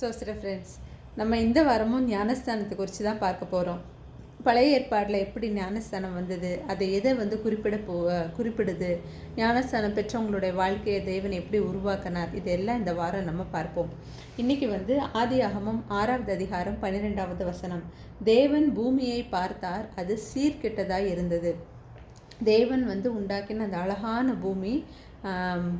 சோசிர friends நம்ம இந்த வாரமும் ஞானஸ்தானத்தை குறித்து தான் பார்க்க போகிறோம் பழைய ஏற்பாடில் எப்படி ஞானஸ்தானம் வந்தது? அதை எதை வந்து குறிப்பிட போ குறிப்பிடுது? ஞானஸ்தானம் பெற்றவங்களுடைய வாழ்க்கையை தேவன் எப்படி உருவாக்கினார்? இதெல்லாம் இந்த வாரம் நம்ம பார்ப்போம். இன்னைக்கு வந்து ஆதி அகமம் ஆறாவது அதிகாரம் பன்னிரெண்டாவது வசனம். தேவன் பூமியை பார்த்தார் அது சீர்கெட்டதாக இருந்தது. தேவன் வந்து உண்டாக்கின அந்த அழகான பூமி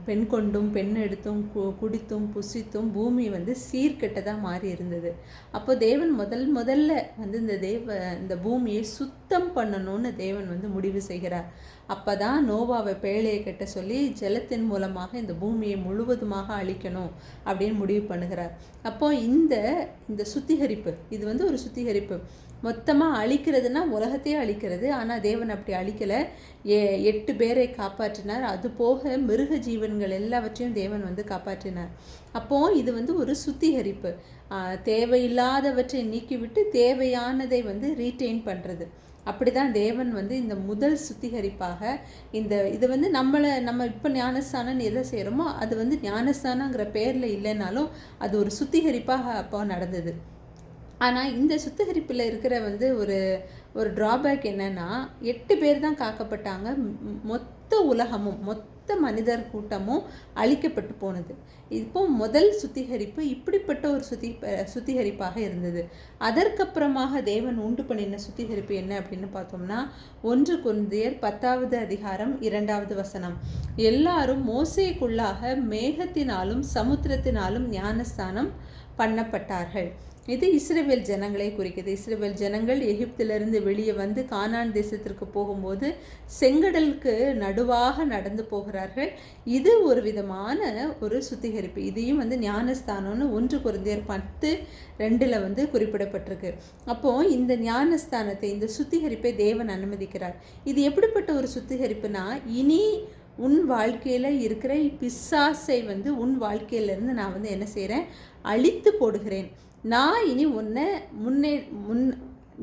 பெண் கொண்டும் பெண் எடுத்தும் கு குடித்தும் புசித்தும் பூமி வந்து சீர்கெட்டதாக மாறி இருந்தது. அப்போ தேவன் முதல் முதல்ல வந்து இந்த தேவ இந்த பூமியை சுத்தம் பண்ணணும்னு தேவன் வந்து முடிவு செய்கிறார். அப்போ தான் நோவாவை பேழையை கட்ட சொல்லி ஜலத்தின் மூலமாக இந்த பூமியை முழுவதுமாக அழிக்கணும் அப்படின்னு முடிவு பண்ணுகிறார். அப்போ இந்த இந்த சுத்திகரிப்பு இது வந்து ஒரு சுத்திகரிப்பு. மொத்தமாக அழிக்கிறதுனா உலகத்தையே அழிக்கிறது. ஆனால் தேவன் அப்படி அழிக்கலை. ஏ எட்டு பேரை காப்பாற்றினார். அது போக மிருக ஜீவன்கள் எல்லாவற்றையும் தேவன் வந்து காப்பாற்றினார். அப்போது இது வந்து ஒரு சுத்திகரிப்பு. தேவையில்லாதவற்றை நீக்கிவிட்டு தேவையானதை வந்து ரீட்டைன் பண்ணுறது அப்படிதான் தேவன் வந்து இந்த முதல் சுத்திகரிப்பாக இந்த இது வந்து நம்மளை நம்ம இப்போ ஞானஸ்தானம்னு எதை செய்கிறோமோ அது வந்து ஞானஸ்தானங்கிற பேரில் இல்லைனாலும் அது ஒரு சுத்திகரிப்பாக அப்போ நடந்தது. ஆனால் இந்த சுத்திகரிப்பில் இருக்கிற வந்து ஒரு ஒரு ட்ராபேக் என்னென்னா எட்டு பேர் தான் காக்கப்பட்டாங்க. மொத்த உலகமும் மொத்த மனிதர் கூட்டமும் அழிக்கப்பட்டு போனது. இப்போ முதல் சுத்திகரிப்பு இப்படிப்பட்ட ஒரு சுத்தி சுத்திகரிப்பாக இருந்தது. அதற்கப்புறமாக தேவன் உண்டு பண்ணின சுத்திகரிப்பு என்ன அப்படின்னு பார்த்தோம்னா ஒன்று குந்தியர் பத்தாவது அதிகாரம் இரண்டாவது வசனம். எல்லாரும் மோசைக்குள்ளாக மேகத்தினாலும் சமுத்திரத்தினாலும் ஞானஸ்தானம் பண்ணப்பட்டார்கள். இது இஸ்ரேவேல் ஜனங்களை குறிக்குது. இஸ்ரேவேல் ஜனங்கள் எகிப்திலிருந்து வெளியே வந்து கானான் தேசத்திற்கு போகும்போது செங்கடலுக்கு நடுவாக நடந்து போகிறார்கள். இது ஒரு விதமான ஒரு சுத்திகரிப்பு. இதையும் வந்து ஞானஸ்தானம்னு ஒன்று குறைந்தர் பத்து ரெண்டில் வந்து குறிப்பிடப்பட்டிருக்கு. அப்போ இந்த ஞானஸ்தானத்தை இந்த சுத்திகரிப்பை தேவன் அனுமதிக்கிறார். இது எப்படிப்பட்ட ஒரு சுத்திகரிப்புனா இனி உன் வாழ்க்கையில் இருக்கிற பிசாசை வந்து உன் வாழ்க்கையிலேருந்து நான் வந்து என்ன செய்கிறேன் அழித்து போடுகிறேன். நான் இனி உன்னை முன்னே முன்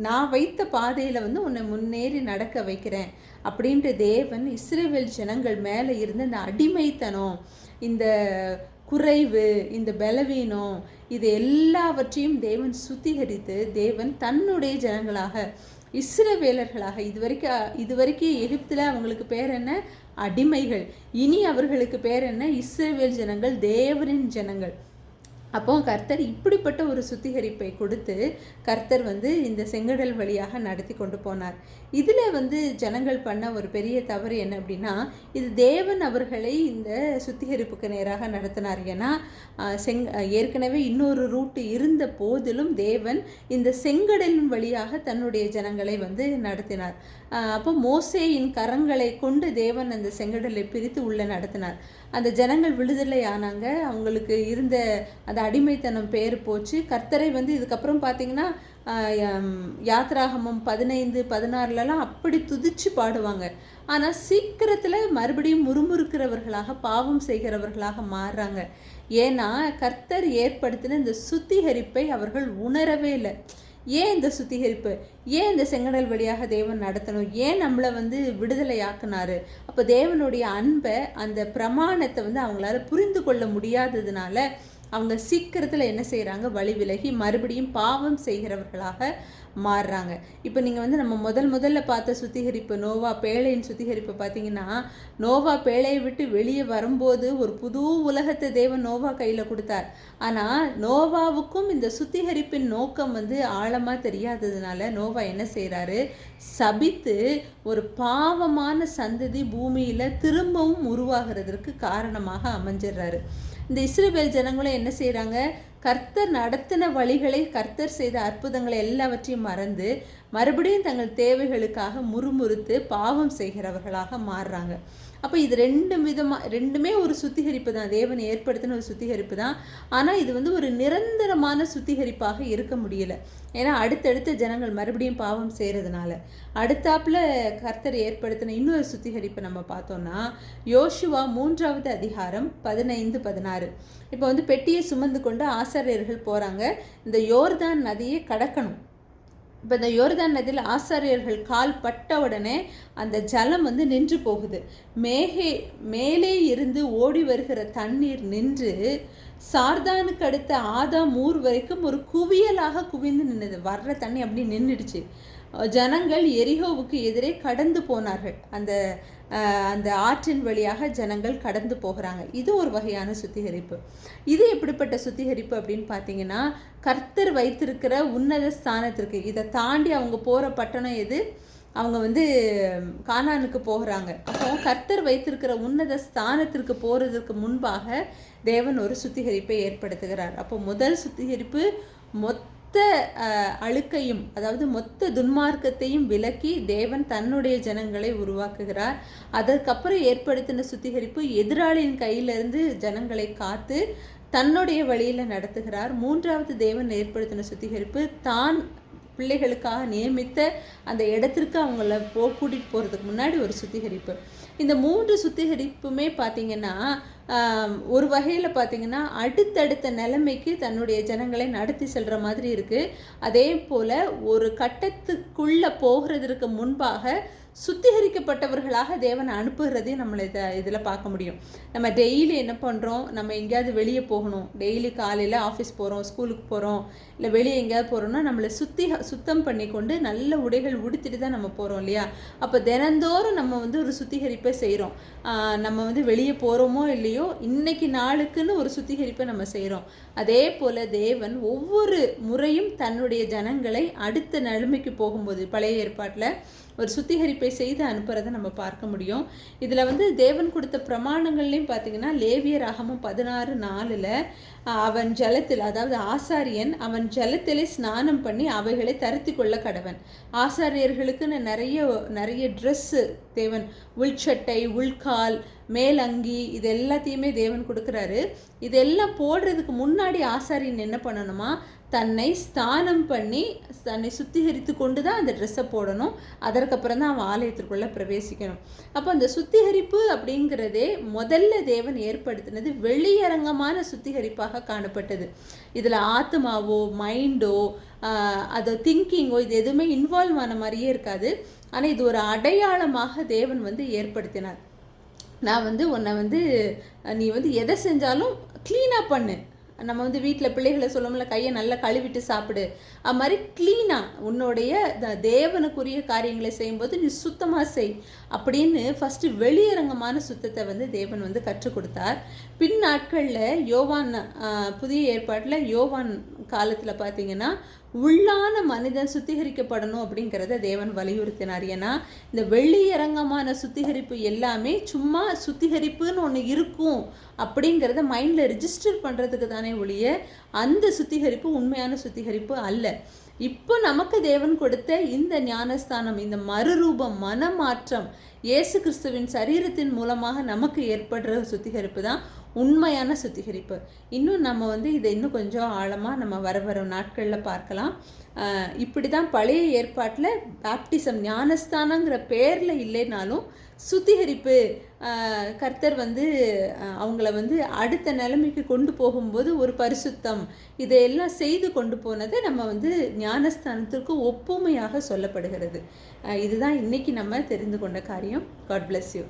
நான் வைத்த பாதையில் வந்து உன்னை முன்னேறி நடக்க வைக்கிறேன். அப்படின்ட்டு தேவன் இஸ்ரேவேல் ஜனங்கள் மேலே இருந்த இந்த அடிமைத்தனம் இந்த குறைவு இந்த பலவீனம் இது எல்லாவற்றையும் தேவன் சுத்திகரித்து தேவன் தன்னுடைய ஜனங்களாக இஸ்ரவேலர்களாக இதுவரைக்கும் இதுவரைக்கும் எகிப்தில் அவங்களுக்கு பேர் என்ன? அடிமைகள். இனி அவர்களுக்கு பேர் என்ன? இஸ்ரேவேல் ஜனங்கள் தேவரின் ஜனங்கள். அப்போ கர்த்தர் இப்படிப்பட்ட ஒரு சுத்திகரிப்பை கொடுத்து கர்த்தர் வந்து இந்த செங்கடல் வழியாக நடத்தி கொண்டு போனார். இதில் வந்து ஜனங்கள் பண்ண ஒரு பெரிய தவறு என்ன அப்படின்னா இது தேவன் அவர்களை இந்த சுத்திகரிப்புக்கு நேராக நடத்தினார். ஏன்னா செங் ஏற்கனவே இன்னொரு ரூட்டு இருந்த போதிலும் தேவன் இந்த செங்கடலின் வழியாக தன்னுடைய ஜனங்களை வந்து நடத்தினார். அப்போ மோசேயின் கரங்களை கொண்டு தேவன் அந்த செங்கடலை பிரித்து உள்ளே நடத்தினார். அந்த ஜனங்கள் விடுதலை ஆனாங்க. அவங்களுக்கு இருந்த அந்த அடிமைத்தனம் பேர் போச்சு. கர்த்தரை வந்து இதுக்கப்புறம் பார்த்தீங்கன்னா யாத்ராகமம் பதினைந்து பதினாறுலலாம் அப்படி துதிச்சு பாடுவாங்க. ஆனால் சீக்கிரத்தில் மறுபடியும் முறுமுறுக்கிறவர்களாக பாவம் செய்கிறவர்களாக மாறுறாங்க. ஏன்னா கர்த்தர் ஏற்படுத்தின இந்த சுத்திகரிப்பை அவர்கள் உணரவே இல்லை. ஏன் இந்த சுத்திகரிப்பு? ஏன் இந்த செங்கடல் வழியாக தேவன் நடத்தணும்? ஏன் நம்மளை வந்து விடுதலை ஆக்குனாரு அப்போ தேவனுடைய அன்பை அந்த பிரமாணத்தை வந்து அவங்களால புரிந்து கொள்ள முடியாததுனால அவங்க சீக்கிரத்தில் என்ன செய்கிறாங்க வழி விலகி மறுபடியும் பாவம் செய்கிறவர்களாக மாறுறாங்க. இப்போ நீங்கள் வந்து நம்ம முதல் முதல்ல பார்த்த சுத்திகரிப்பு நோவா பேழையின் சுத்திகரிப்பு பார்த்தீங்கன்னா நோவா பேழையை விட்டு வெளியே வரும்போது ஒரு புது உலகத்தை தேவன் நோவா கையில் கொடுத்தார். ஆனால் நோவாவுக்கும் இந்த சுத்திகரிப்பின் நோக்கம் வந்து ஆழமாக தெரியாததுனால நோவா என்ன செய்கிறாரு சபித்து ஒரு பாவமான சந்ததி பூமியில் திரும்பவும் உருவாகிறதற்கு காரணமாக அமைஞ்சிடுறாரு. இந்த இஸ்ரேபேல் ஜனங்களும் என்ன செய்கிறாங்க கர்த்தர் நடத்தின வழிகளை கர்த்தர் செய்த அற்புதங்களை எல்லாவற்றையும் மறந்து மறுபடியும் தங்கள் தேவைகளுக்காக முறுமுறுத்து பாவம் செய்கிறவர்களாக மாறுறாங்க. அப்போ இது ரெண்டு விதமாக ரெண்டுமே ஒரு சுத்திகரிப்பு தான். தேவன் ஏற்படுத்தின ஒரு சுத்திகரிப்பு தான். ஆனால் இது வந்து ஒரு நிரந்தரமான சுத்திகரிப்பாக இருக்க முடியல. ஏன்னா அடுத்தடுத்த ஜனங்கள் மறுபடியும் பாவம் செய்கிறதுனால அடுத்தாப்பில் கர்த்தர் ஏற்படுத்தின இன்னொரு சுத்திகரிப்பு நம்ம பார்த்தோம்னா யோசுவா மூன்றாவது அதிகாரம் பதினைந்து பதினாறு. இப்போ வந்து பெட்டியை சுமந்து கொண்டு ஆசிரியர்கள் போகிறாங்க இந்த யோர்தான் நதியை கடக்கணும். இப்போ இந்த யோர்தான் நதியில் ஆசாரியர்கள் கால் பட்ட உடனே அந்த ஜலம் வந்து நின்று போகுது. மேகே மேலே இருந்து ஓடி வருகிற தண்ணீர் நின்று சார்தானுக்கு அடுத்த ஆதாம் ஊர் வரைக்கும் ஒரு குவியலாக குவிந்து நின்றுது வர்ற தண்ணி அப்படி நின்றுடுச்சு ஜனங்கள் எரிகோவுக்கு எதிரே கடந்து போனார்கள். அந்த அந்த ஆற்றின் வழியாக ஜனங்கள் கடந்து போகிறாங்க. இது ஒரு வகையான சுத்திகரிப்பு. இது எப்படிப்பட்ட சுத்திகரிப்பு அப்படின்னு பார்த்தீங்கன்னா கர்த்தர் வைத்திருக்கிற உன்னத ஸ்தானத்திற்கு. இதை தாண்டி அவங்க போகிற பட்டணம் எது? அவங்க வந்து கானானுக்கு போகிறாங்க. அப்போ கர்த்தர் வைத்திருக்கிற உன்னத ஸ்தானத்திற்கு போகிறதுக்கு முன்பாக தேவன் ஒரு சுத்திகரிப்பை ஏற்படுத்துகிறார். அப்போ முதல் சுத்திகரிப்பு மொத்த மொத்த அழுக்கையும் அதாவது மொத்த துன்மார்க்கத்தையும் விலக்கி தேவன் தன்னுடைய ஜனங்களை உருவாக்குகிறார். அதற்கப்புறம் ஏற்படுத்தின சுத்திகரிப்பு எதிராளியின் கையிலிருந்து ஜனங்களை காத்து தன்னுடைய வழியில் நடத்துகிறார். மூன்றாவது தேவன் ஏற்படுத்தின சுத்திகரிப்பு தான் பிள்ளைகளுக்காக நியமித்த அந்த இடத்திற்கு அவங்கள போ கூட்டிகிட்டு போகிறதுக்கு முன்னாடி ஒரு சுத்திகரிப்பு. இந்த மூன்று சுத்திகரிப்புமே பார்த்திங்கன்னா ஒரு வகையில் பார்த்திங்கன்னா அடுத்தடுத்த நிலைமைக்கு தன்னுடைய ஜனங்களை நடத்தி செல்கிற மாதிரி இருக்குது அதே போல் ஒரு கட்டத்துக்குள்ளே போகிறதுக்கு முன்பாக சுத்திகரிக்கப்பட்டவர்களாக தேவன் அனுப்புகிறதையும் நம்மளை இதை இதில் பார்க்க முடியும். நம்ம டெய்லி என்ன பண்ணுறோம் நம்ம எங்கேயாவது வெளியே போகணும். டெய்லி காலையில் ஆஃபீஸ் போகிறோம் ஸ்கூலுக்கு போகிறோம் இல்லை வெளியே எங்கேயாவது போகிறோம்னா நம்மளை சுத்தி சுத்தம் பண்ணி கொண்டு நல்ல உடைகள் உடுத்திட்டு தான் நம்ம போகிறோம் இல்லையா? அப்போ தினந்தோறும் நம்ம வந்து ஒரு சுத்திகரிப்பை செய்கிறோம் நம்ம வந்து வெளியே போகிறோமோ இல்லையோ இன்னைக்கு நாளுக்குன்னு ஒரு சுத்திகரிப்பை நம்ம செய்கிறோம் அதே போல் தேவன் ஒவ்வொரு முறையும் தன்னுடைய ஜனங்களை அடுத்த நிலைமைக்கு போகும்போது பழைய ஏற்பாட்டில் ஒரு சுத்திகரிப்பை செய்து அனுப்புறதை நம்ம பார்க்க முடியும். இதில் வந்து தேவன் கொடுத்த பிரமாணங்கள்லையும் பார்த்தீங்கன்னா லேவியர் ராகமும் பதினாறு நாலில் அவன் ஜலத்தில் அதாவது ஆசாரியன் அவன் ஜலத்திலே ஸ்நானம் பண்ணி அவைகளை தருத்தி கொள்ள கடவன். ஆசாரியர்களுக்குன்னு நிறைய நிறைய ட்ரெஸ்ஸு தேவன். உள்சட்டை உள்கால் மேலங்கி இது எல்லாத்தையுமே தேவன் கொடுக்குறாரு. இதெல்லாம் போடுறதுக்கு முன்னாடி ஆசாரியன் என்ன பண்ணணுமா? தன்னை ஸ்தானம் பண்ணி தன்னை சுத்திகரித்து கொண்டு தான் அந்த ட்ரெஸ்ஸை போடணும். அதற்கப்புறம் தான் அவன் ஆலயத்திற்குள்ளே பிரவேசிக்கணும். அப்போ அந்த சுத்திகரிப்பு அப்படிங்கிறதே முதல்ல தேவன் ஏற்படுத்தினது வெளியரங்கமான சுத்திகரிப்பாக காணப்பட்டது. இதில் ஆத்மாவோ மைண்டோ அதை திங்கிங்கோ இது எதுவுமே இன்வால்வ் ஆன மாதிரியே இருக்காது. ஆனால் இது ஒரு அடையாளமாக தேவன் வந்து ஏற்படுத்தினார். நான் வந்து உன்னை வந்து நீ வந்து எதை செஞ்சாலும் க்ளீனாக பண்ணு. நம்ம வந்து வீட்டில் பிள்ளைகளை சொல்லணும்ல கையை நல்லா கழுவிட்டு சாப்பிடு. அது மாதிரி க்ளீனாக உன்னுடைய த- தேவனுக்குரிய காரியங்களை செய்யும்போது நீ சுத்தமாக செய். அப்படின்னு ஃபஸ்ட்டு வெளியரங்கமான சுத்தத்தை வந்து தேவன் வந்து கற்றுக் கொடுத்தார். பின் நாட்களில் யோவான் புதிய ஏற்பாட்டில் யோவான் காலத்தில் பார்த்தீங்கன்னா உள்ளான மனிதன் சுத்திகரிக்கப்படணும் அப்படிங்கிறத தேவன் வலியுறுத்தினார். ஏன்னா இந்த வெள்ளியரங்கமான சுத்திகரிப்பு எல்லாமே சும்மா சுத்திகரிப்புன்னு ஒன்று இருக்கும் அப்படிங்கிறத மைண்டில் ரிஜிஸ்டர் பண்ணுறதுக்கு தானே ஒழிய அந்த சுத்திகரிப்பு உண்மையான சுத்திகரிப்பு அல்ல. இப்போ நமக்கு தேவன் கொடுத்த இந்த ஞானஸ்தானம் இந்த மறுரூபம் மனமாற்றம் இயேசு கிறிஸ்துவின் சரீரத்தின் மூலமாக நமக்கு ஏற்படுற சுத்திகரிப்பு தான் உண்மையான சுத்திகரிப்பு. இன்னும் நம்ம வந்து இதை இன்னும் கொஞ்சம் ஆழமாக நம்ம வர வர நாட்களில் பார்க்கலாம். இப்படி தான் பழைய ஏற்பாட்டில் பேப்டிசம் ஞானஸ்தானங்கிற பேரில் இல்லைனாலும் சுத்திகரிப்பு கர்த்தர் வந்து அவங்கள வந்து அடுத்த நிலைமைக்கு கொண்டு போகும்போது ஒரு பரிசுத்தம் இதையெல்லாம் செய்து கொண்டு போனதை நம்ம வந்து ஞானஸ்தானத்திற்கு ஒப்புமையாக சொல்லப்படுகிறது. இதுதான் இன்றைக்கி நம்ம தெரிந்து கொண்ட காரியம். അറിയും ഗോഡ് ബ്ലെസ് യു